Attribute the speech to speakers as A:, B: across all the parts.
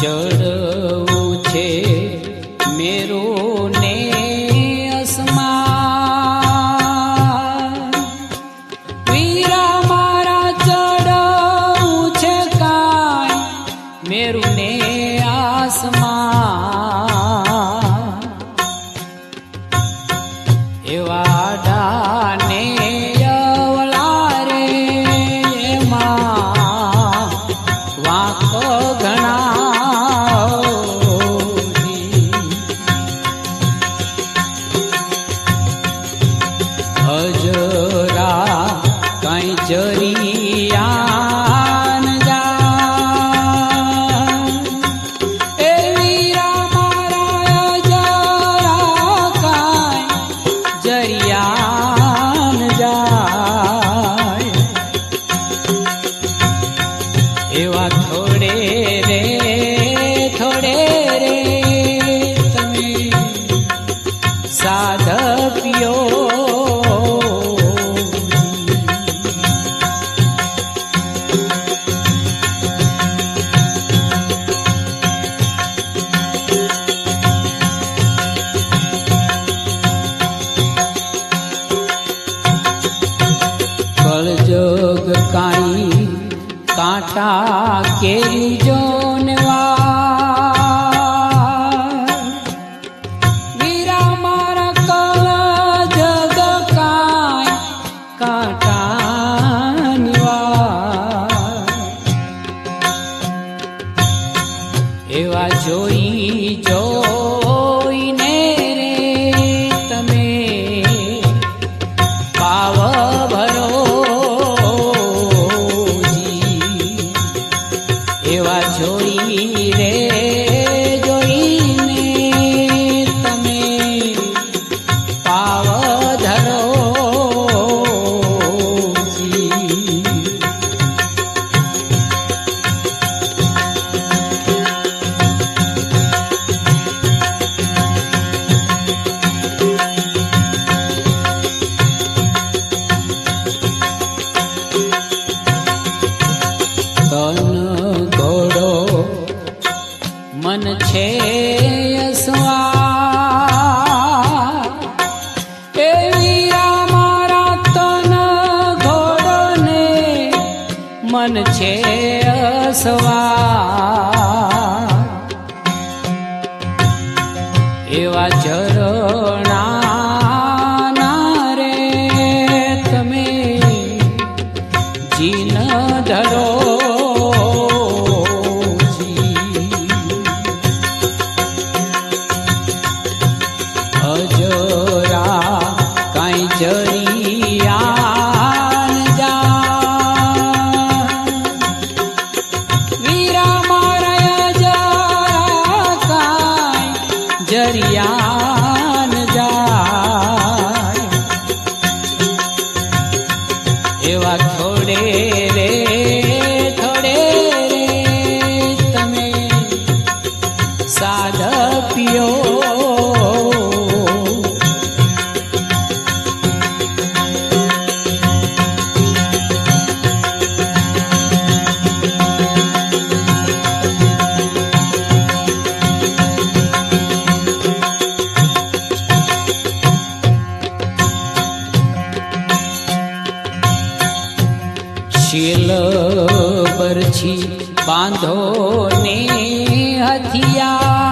A: चरण એવા થોડે રે થોડે રે તમે સાધવ્યો કળજોગ કાઈ काटा के जोनवा बांधो ने हथिया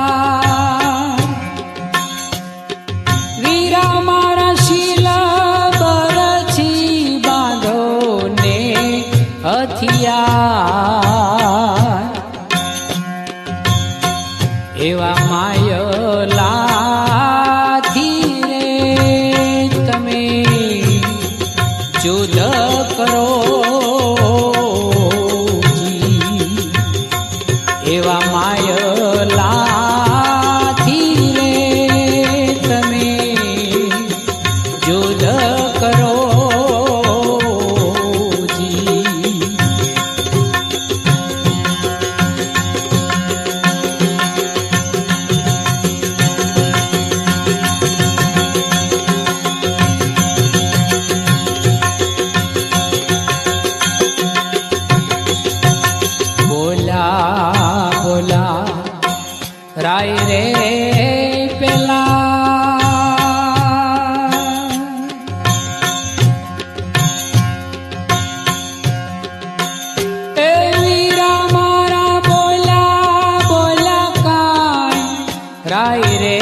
A: ગાય રે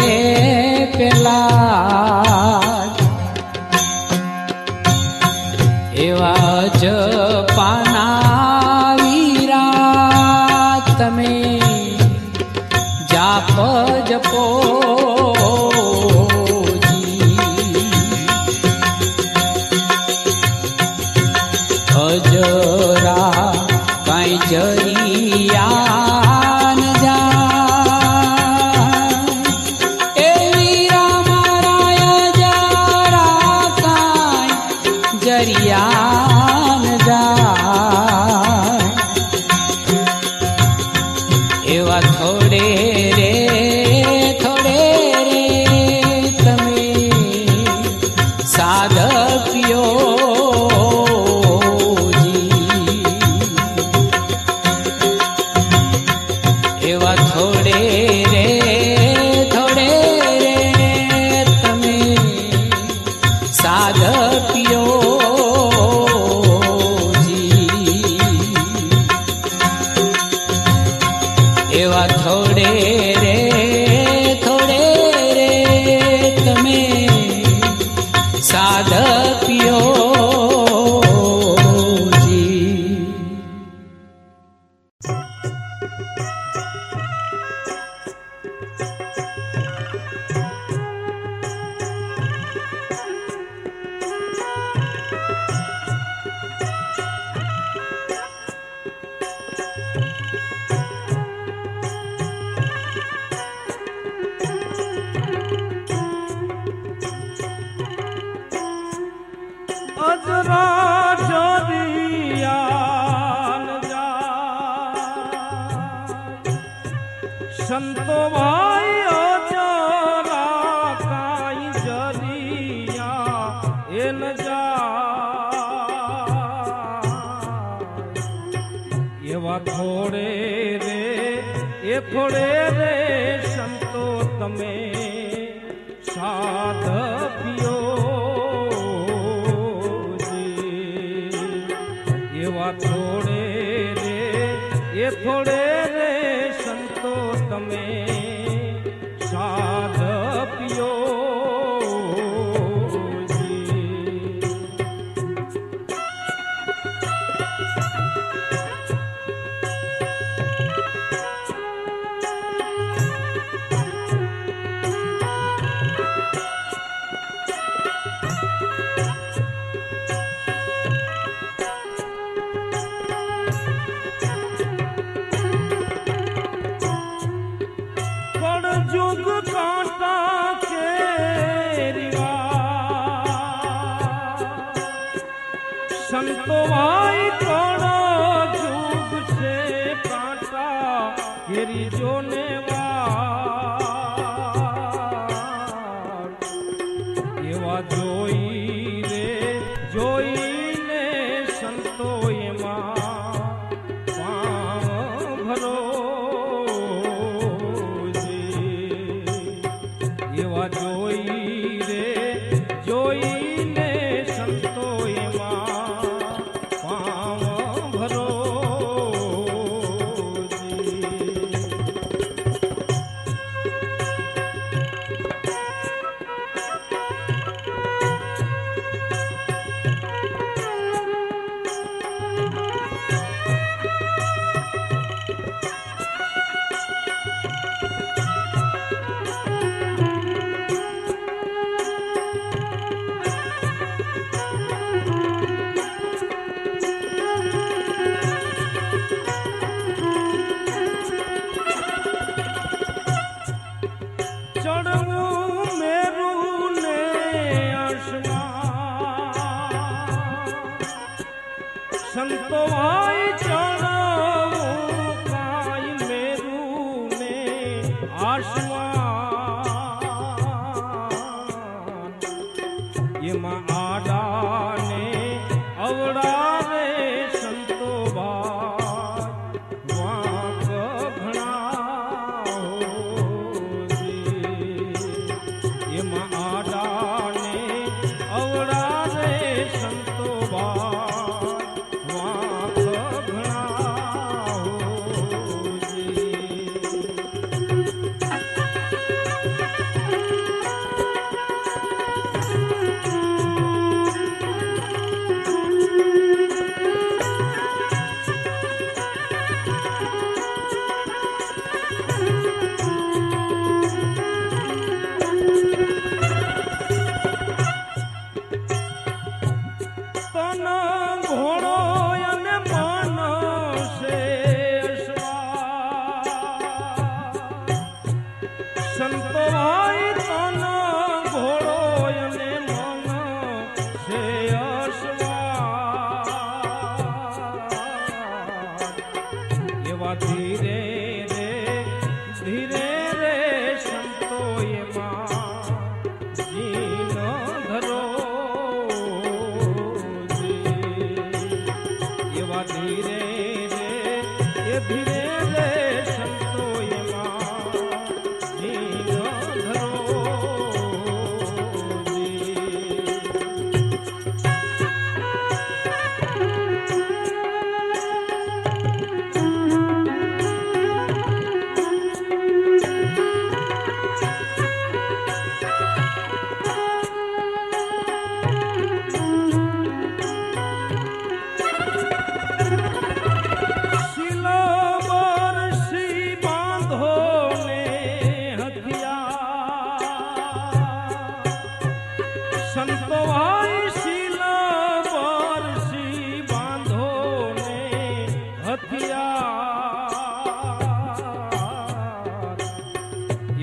A: પેલા
B: સંતો ભાઈ ચારા કાઈ જરિયા એન જા એવા થોડે રે, એ થોડે રે સંતો તમે સાધ પિયો એવા થોડે રે, એ થોડે 帮帮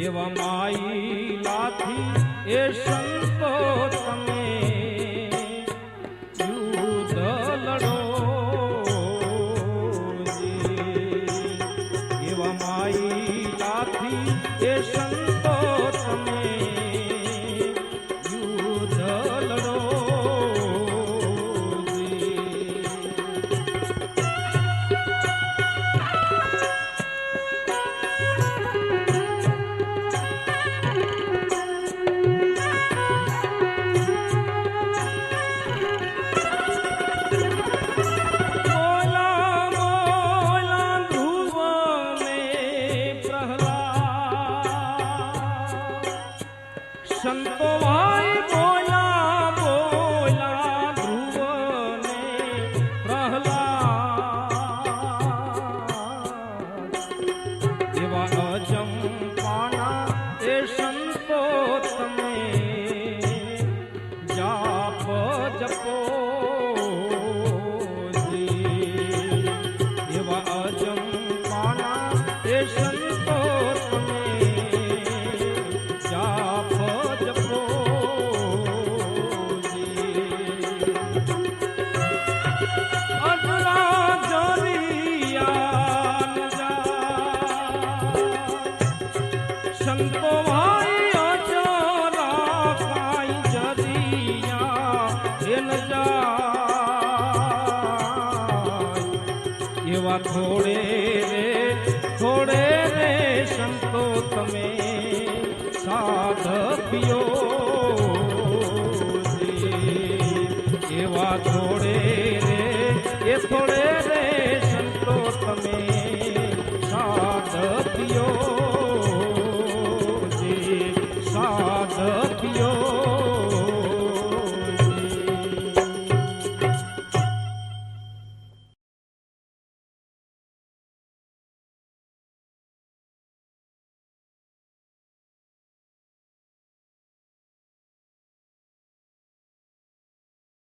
B: એવા માઈ લાથી એ સંતો